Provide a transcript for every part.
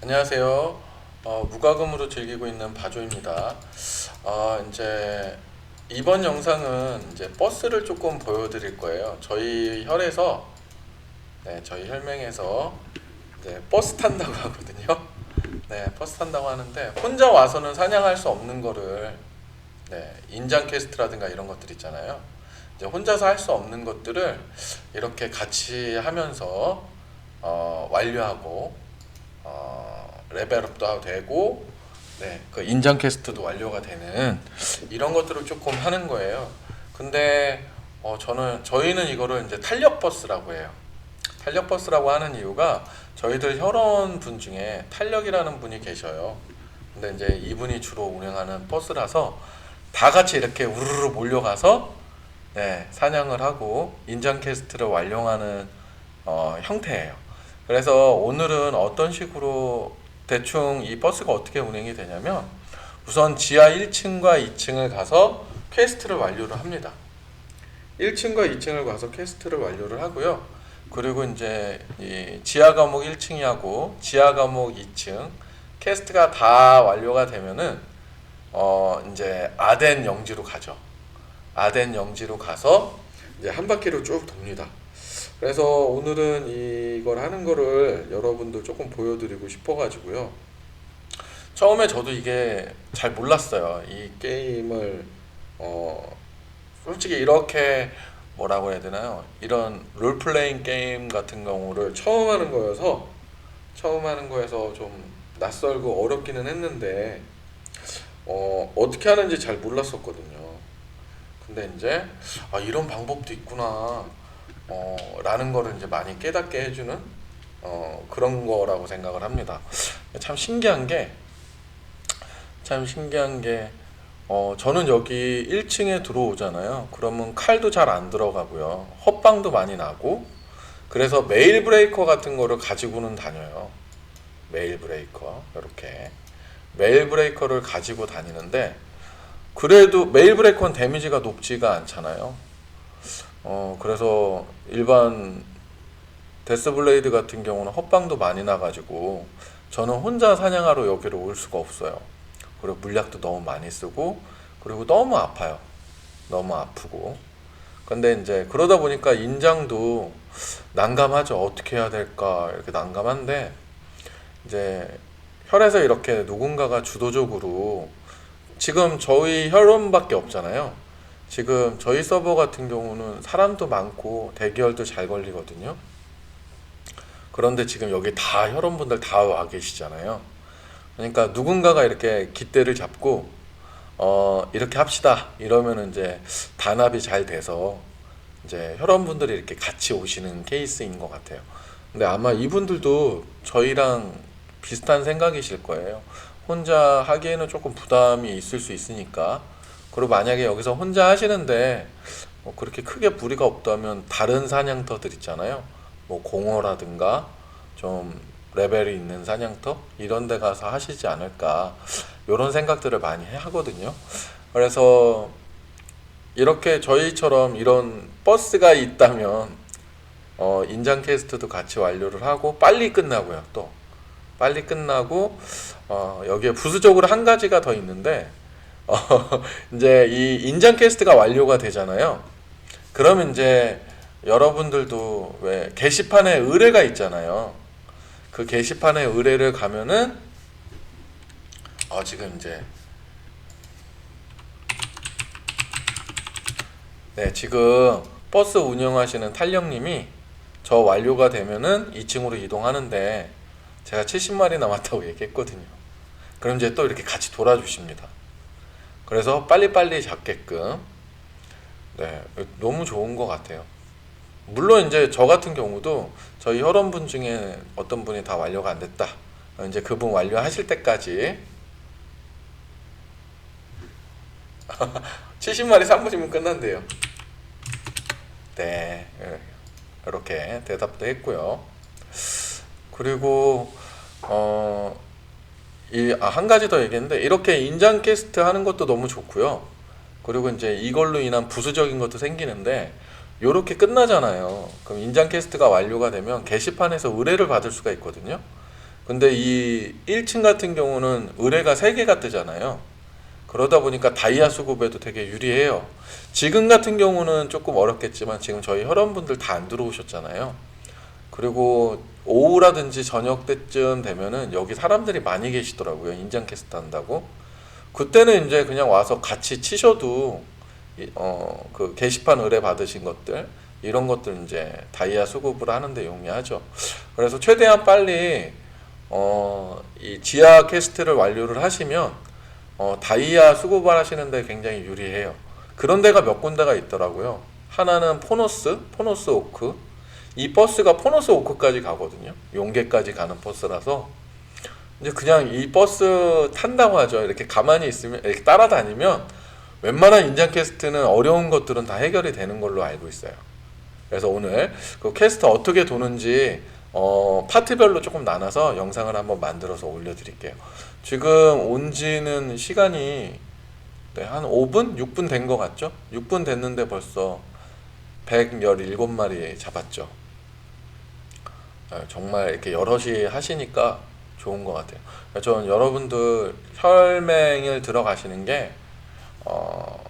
안녕하세요. 어, 무과금으로 즐기고 있는 바조입니다. 어, 이제 이번 영상은 이제 버스를 조금 보여드릴 거예요. 저희 혈에서 네, 저희 혈맹에서 이제 버스 탄다고 하거든요. 네, 버스 탄다고 하는데 혼자 와서는 사냥할 수 없는 거를 네, 인장 퀘스트라든가 이런 것들 있잖아요. 이제 혼자서 할 수 없는 것들을 이렇게 같이 하면서 어, 완료하고 어, 레벨업도 되고 네, 그 인장 퀘스트도 완료가 되는 이런 것들을 조금 하는 거예요. 근데 어, 저는 저희는 이거를 이제 탄력 버스라고 해요. 탄력 버스라고 하는 이유가 저희들 혈원 분 중에 탄력이라는 분이 계셔요. 근데 이제 이분이 주로 운영하는 버스라서 다 같이 이렇게 우르르 몰려가서 네, 사냥을 하고 인장 퀘스트를 완료하는 어, 형태예요. 그래서 오늘은 어떤 식으로 대충 이 버스가 어떻게 운행이 되냐면 우선 지하 1층과 2층을 가서 퀘스트를 완료를 합니다. 1층과 2층을 가서 퀘스트를 완료를 하고요. 그리고 이제 이 지하 과목 1층이하고 지하 과목 2층 퀘스트가 다 완료가 되면은 어 이제 아덴 영지로 가죠. 아덴 영지로 가서 이제 한 바퀴를 쭉 돕니다. 그래서 오늘은 이걸 하는 거를 여러분도 조금 보여드리고 싶어가지고요. 처음에 저도 이게 잘 몰랐어요. 이 게임을 어 솔직히 이렇게 뭐라고 해야 되나요? 이런 롤플레잉 게임 같은 경우를 처음 하는 거여서 처음 하는 거여서 좀 낯설고 어렵기는 했는데 어 어떻게 하는지 잘 몰랐었거든요. 근데 이제 아 이런 방법도 있구나. 어, 라는 거를 이제 많이 깨닫게 해주는 어, 그런 거라고 생각을 합니다. 참 신기한 게, 참 신기한 게, 어, 저는 여기 1층에 들어오잖아요. 그러면 칼도 잘 안 들어가고요. 헛방도 많이 나고, 그래서 메일 브레이커 같은 거를 가지고는 다녀요. 메일 브레이커, 이렇게. 메일 브레이커를 가지고 다니는데, 그래도 메일 브레이커는 데미지가 높지가 않잖아요. 어 그래서 일반 데스블레이드 같은 경우는 헛방도 많이 나가지고 저는 혼자 사냥하러 여기로 올 수가 없어요. 그리고 물약도 너무 많이 쓰고 그리고 너무 아파요. 너무 아프고. 근데 이제 그러다 보니까 인장도 난감하죠. 어떻게 해야 될까 이렇게 난감한데 이제 혈에서 이렇게 누군가가 주도적으로 지금 저희 혈원밖에 없잖아요. 지금 저희 서버 같은 경우는 사람도 많고 대기열도 잘 걸리거든요. 그런데 지금 여기 다 혈원분들 다 와 계시잖아요. 그러니까 누군가가 이렇게 깃대를 잡고 어 이렇게 합시다 이러면은 이제 단합이 잘 돼서 이제 혈원분들이 이렇게 같이 오시는 케이스인 것 같아요. 근데 아마 이분들도 저희랑 비슷한 생각이실 거예요. 혼자 하기에는 조금 부담이 있을 수 있으니까 그리고 만약에 여기서 혼자 하시는데 뭐 그렇게 크게 무리가 없다면 다른 사냥터들 있잖아요. 뭐 공허라든가 좀 레벨이 있는 사냥터 이런 데 가서 하시지 않을까 이런 생각들을 많이 하거든요. 그래서 이렇게 저희처럼 이런 버스가 있다면 어, 인장 퀘스트도 같이 완료를 하고 빨리 끝나고요. 또 빨리 끝나고 어, 여기에 부수적으로 한 가지가 더 있는데 어, 이제 이 인장 퀘스트가 완료가 되잖아요. 그러면 이제 여러분들도 왜 게시판에 의뢰가 있잖아요. 그 게시판에 의뢰를 가면은 어 지금 이제 네 지금 버스 운영하시는 탄령님이 저 완료가 되면은 2층으로 이동하는데 제가 70마리 남았다고 얘기했거든요. 그럼 이제 또 이렇게 같이 돌아주십니다. 그래서 빨리빨리 잡게끔 네 너무 좋은 것 같아요. 물론 이제 저 같은 경우도 저희 혈원분 중에 어떤 분이 다 완료가 안 됐다. 이제 그분 완료하실 때까지 70마리 3분이면 끝난대요. 네, 이렇게 대답도 했고요. 그리고 어, 이, 아, 한 가지 더 얘기했는데, 이렇게 인장 퀘스트 하는 것도 너무 좋고요. 그리고 이제 이걸로 인한 부수적인 것도 생기는데, 요렇게 끝나잖아요. 그럼 인장 퀘스트가 완료가 되면 게시판에서 의뢰를 받을 수가 있거든요. 근데 이 1층 같은 경우는 의뢰가 3개가 뜨잖아요. 그러다 보니까 다이아 수급에도 되게 유리해요. 지금 같은 경우는 조금 어렵겠지만 지금 저희 혈원분들 다 안 들어오셨잖아요. 그리고 오후라든지 저녁 때쯤 되면은 여기 사람들이 많이 계시더라고요. 인장 캐스트 한다고. 그때는 이제 그냥 와서 같이 치셔도 어 그 게시판 의뢰 받으신 것들 이런 것들 이제 다이아 수급을 하는데 용이하죠. 그래서 최대한 빨리 어 이 지하 캐스트를 완료를 하시면 어 다이아 수급을 하시는데 굉장히 유리해요. 그런 데가 몇 군데가 있더라고요. 하나는 포노스, 포노스 오크. 이 버스가 포노스 오크까지 가거든요. 용계까지 가는 버스라서 이제 그냥 이 버스 탄다고 하죠. 이렇게 가만히 있으면 이렇게 따라다니면 웬만한 인장 캐스트는 어려운 것들은 다 해결이 되는 걸로 알고 있어요. 그래서 오늘 그 캐스트 어떻게 도는지 어, 파트별로 조금 나눠서 영상을 한번 만들어서 올려드릴게요. 지금 온 지는 시간이 네, 한 5분? 6분 된 것 같죠? 6분 됐는데 벌써 117마리 잡았죠. 아, 정말 이렇게 여럿이 하시니까 좋은 것 같아요. 저는 여러분들 혈맹을 들어가시는 게 어,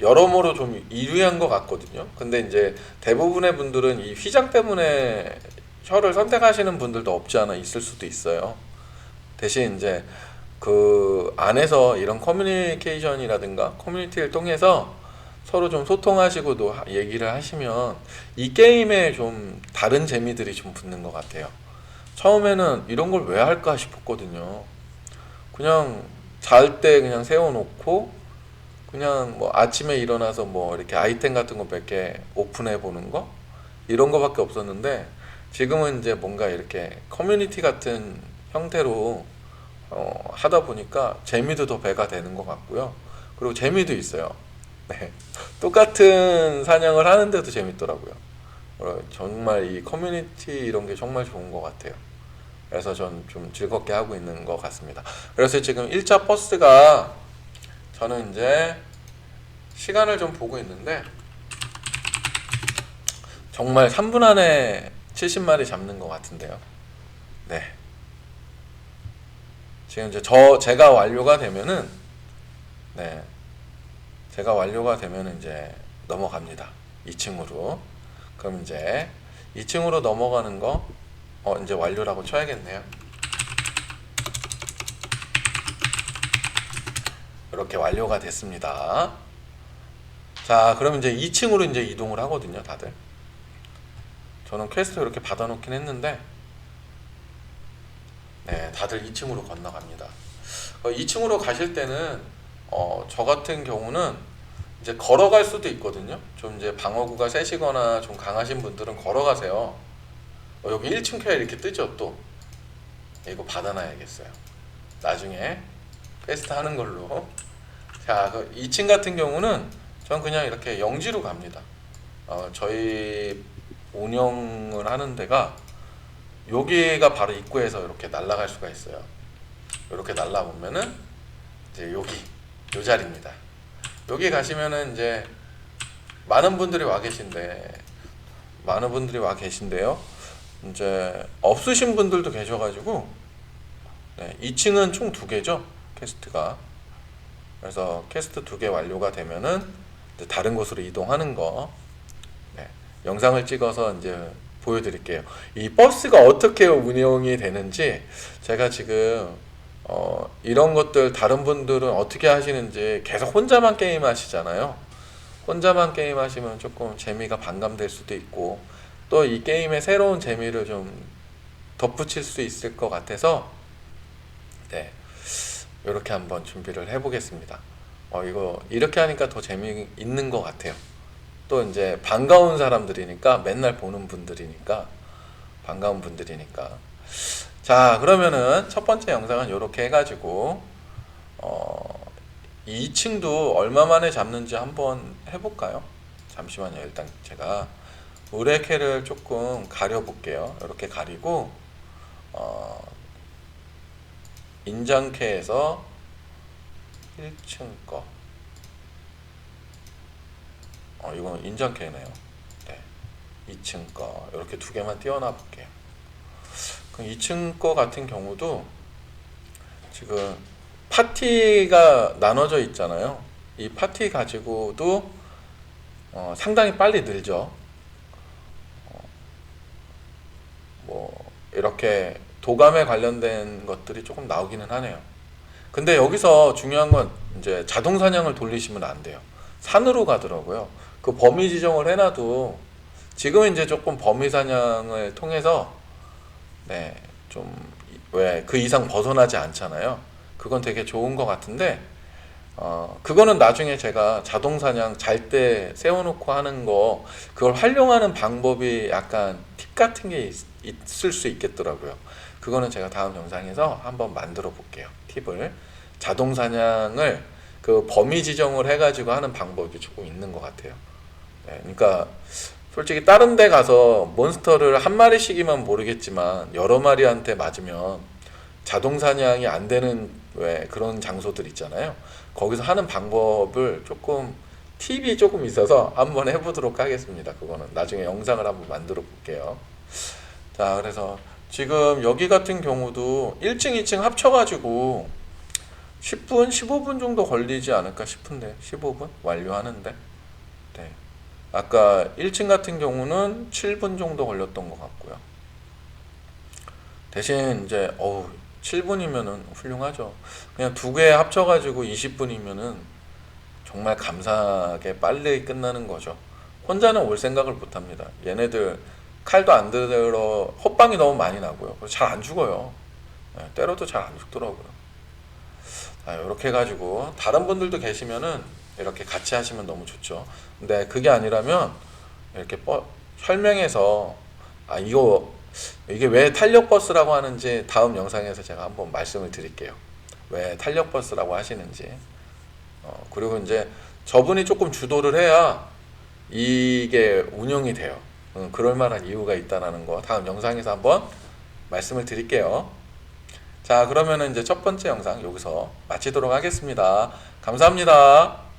여러모로 좀 유리한 것 같거든요. 근데 이제 대부분의 분들은 이 휘장 때문에 혈을 선택하시는 분들도 없지 않아 있을 수도 있어요. 대신 이제 그 안에서 이런 커뮤니케이션이라든가 커뮤니티를 통해서 서로 좀 소통하시고도 하- 얘기를 하시면 이 게임에 좀 다른 재미들이 좀 붙는 것 같아요. 처음에는 이런 걸 왜 할까 싶었거든요. 그냥 잘 때 그냥 세워놓고 그냥 뭐 아침에 일어나서 뭐 이렇게 아이템 같은 거 몇 개 오픈해 보는 거 이런 거밖에 없었는데 지금은 이제 뭔가 이렇게 커뮤니티 같은 형태로 어, 하다 보니까 재미도 더 배가 되는 것 같고요. 그리고 재미도 있어요. 네. 똑같은 사냥을 하는데도 재밌더라고요. 어, 정말 이 커뮤니티 이런 게 정말 좋은 것 같아요. 그래서 전 좀 즐겁게 하고 있는 것 같습니다. 그래서 지금 1차 버스가 저는 이제 시간을 좀 보고 있는데 정말 3분 안에 70마리 잡는 것 같은데요. 네. 지금 이제 저 제가 완료가 되면은 네. 제가 완료가 되면은 이제 넘어갑니다. 2층으로. 그럼 이제 2층으로 넘어가는 거 어, 이제 완료라고 쳐야겠네요. 이렇게 완료가 됐습니다. 자, 그럼 이제 2층으로 이제 이동을 하거든요, 다들. 저는 퀘스트 이렇게 받아놓긴 했는데, 네, 다들 2층으로 건너갑니다. 어, 2층으로 가실 때는, 어, 저 같은 경우는 이제 걸어갈 수도 있거든요. 좀 이제 방어구가 세시거나 좀 강하신 분들은 걸어가세요. 어, 여기 1층 퀘어 이렇게 뜨죠, 또. 이거 받아놔야겠어요. 나중에 퀘스트 하는 걸로. 자, 그 2층 같은 경우는 전 그냥 이렇게 영지로 갑니다. 어, 저희 운영을 하는 데가 여기가 바로 입구에서 이렇게 날아갈 수가 있어요. 이렇게 날아보면은 이제 여기 요 자리입니다. 여기 가시면은 이제 많은 분들이 와 계신데 많은 분들이 와 계신데요. 이제 없으신 분들도 계셔가지고 네, 2층은 총 두 개죠 캐스트가. 그래서 캐스트 두 개 완료가 되면은 다른 곳으로 이동하는 거 네, 영상을 찍어서 이제 보여드릴게요. 이 버스가 어떻게 운영이 되는지 제가 지금 어, 이런 것들 다른 분들은 어떻게 하시는지 계속 혼자만 게임 하시잖아요. 혼자만 게임 하시면 조금 재미가 반감될 수도 있고 또 이 게임의 새로운 재미를 좀 덧붙일 수 있을 것 같아서 네 이렇게 한번 준비를 해보겠습니다. 어 이거 이렇게 하니까 더 재미있는 것 같아요. 또 이제 반가운 사람들이니까 맨날 보는 분들이니까 반가운 분들이니까 자 그러면은 첫 번째 영상은 이렇게 해가지고 어 2층도 얼마 만에 잡는지 한번 해볼까요? 잠시만요. 일단 제가 의뢰캐를 조금 가려볼게요. 이렇게 가리고 어, 인장캐에서 1층 거. 어, 이건 인장캐네요. 네. 2층 거. 이렇게 두 개만 띄워놔 볼게요. 2층 거 같은 경우도 지금 파티가 나눠져 있잖아요. 이 파티 가지고도 어, 상당히 빨리 늘죠. 어, 뭐 이렇게 도감에 관련된 것들이 조금 나오기는 하네요. 근데 여기서 중요한 건 이제 자동 사냥을 돌리시면 안 돼요. 산으로 가더라고요. 그 범위 지정을 해놔도 지금은 이제 조금 범위 사냥을 통해서 네, 좀 왜 그 이상 벗어나지 않잖아요. 그건 되게 좋은 것 같은데 어, 그거는 나중에 제가 자동 사냥 잘 때 세워놓고 하는 거 그걸 활용하는 방법이 약간 팁 같은 게 있, 있을 수 있겠더라고요. 그거는 제가 다음 영상에서 한번 만들어 볼게요. 팁을 자동 사냥을 그 범위 지정을 해가지고 하는 방법이 조금 있는 것 같아요. 네, 그러니까 솔직히 다른 데 가서 몬스터를 한 마리씩이면 모르겠지만 여러 마리한테 맞으면 자동 사냥이 안 되는 왜 그런 장소들 있잖아요. 거기서 하는 방법을 조금 팁이 조금 있어서 한번 해보도록 하겠습니다. 그거는 나중에 영상을 한번 만들어 볼게요. 자, 그래서 지금 여기 같은 경우도 1층, 2층 합쳐가지고 10분, 15분 정도 걸리지 않을까 싶은데 15분 완료하는데 네. 아까 1층 같은 경우는 7분 정도 걸렸던 것 같고요. 대신 이제 어우 7분이면은 훌륭하죠. 그냥 두 개 합쳐가지고 20분이면은 정말 감사하게 빨리 끝나는 거죠. 혼자는 올 생각을 못 합니다. 얘네들 칼도 안 들어 헛방이 너무 많이 나고요. 잘 안 죽어요. 예, 때려도 잘 안 죽더라고요. 자, 이렇게 해가지고 다른 분들도 계시면은 이렇게 같이 하시면 너무 좋죠. 근데 그게 아니라면 이렇게 뻐- 설명해서 아 이거 이게 왜 탄력 버스라고 하는지 다음 영상에서 제가 한번 말씀을 드릴게요. 왜 탄력 버스라고 하시는지. 어, 그리고 이제 저분이 조금 주도를 해야 이게 운영이 돼요. 음, 그럴 만한 이유가 있다라는 거 다음 영상에서 한번 말씀을 드릴게요. 자, 그러면은 이제 첫 번째 영상 여기서 마치도록 하겠습니다. 감사합니다.